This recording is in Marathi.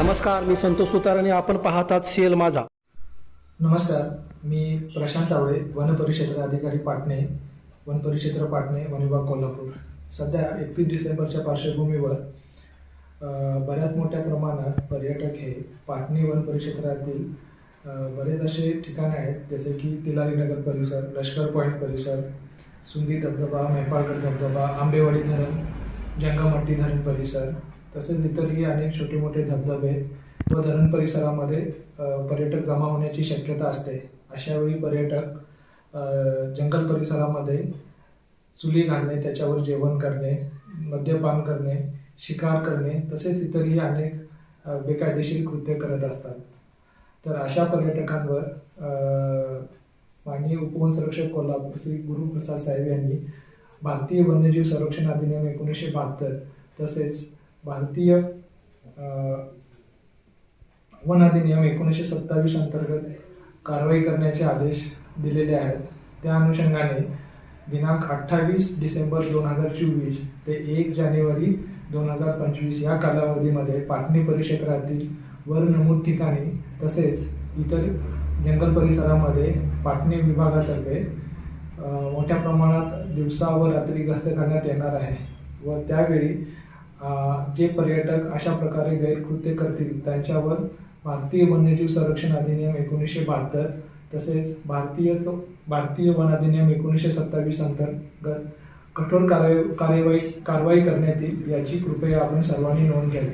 नमस्कार मी संतोष सुतार आणि आपण पाहतात सीएल माझा. नमस्कार मी प्रशांत आवळे वन परिक्षेत्र अधिकारी पाटणे वन परिक्षेत्र पाटणे वन विभाग कोल्हापूर. सध्या एकतीस डिसेंबरच्या पार्श्वभूमीवर बऱ्याच मोठ्या प्रमाणात पर्यटक हे पाटणी वन परिक्षेत्रातील बरेच असे ठिकाणे आहेत जसे की तिलारी नगर परिसर लष्कर पॉईंट परिसर सुंदी धबधबा मेपाळगड धबधबा आंबेवाडी धरण जंगमट्टी धरण परिसर तसेच इतरही अनेक छोटे मोठे धबधबे व धरण परिसरामध्ये पर्यटक जमा होण्याची शक्यता असते. अशावेळी पर्यटक जंगल परिसरामध्ये चुली घालणे त्याच्यावर जेवण करणे मद्यपान करणे शिकार करणे तसेच इतरही अनेक बेकायदेशीर कृत्य करत असतात. तर अशा पर्यटकांवर माननीय उपवन संरक्षक कोल्हापूर श्री गुरुप्रसाद साहेब यांनी भारतीय वन्यजीव संरक्षण अधिनियम एकोणीसशे बहात्तर तसेच भारतीय वन अधिनियम एकोणीसशे सत्तावीस अंतर्गत कारवाई करण्याचे आदेश दिलेले आहेत. त्या अनुषंगाने दिनांक अठ्ठावीस डिसेंबर दोन हजार चोवीस ते एक जानेवारी दोन हजार पंचवीस या कालावधीमध्ये पाटणी परिक्षेत्रातील वर नमूद ठिकाणी तसेच इतर जंगल परिसरामध्ये पाटणी विभागातर्फे मोठ्या प्रमाणात दिवसा व रात्री गस्त करण्यात येणार आहे व त्यावेळी जे पर्यटक अशा प्रकारे गैरकृत्य करतील त्यांच्यावर भारतीय वन्यजीव संरक्षण अधिनियम एकोणीसशे बहात्तर तसेच भारतीय भारतीय वन अधिनियम एकोणीसशे सत्तावीस अंतर्गत कठोर कार्य कार्यवाही कारवाई करण्यात येईल याची कृपया आपण सर्वांनी नोंद घ्यावी.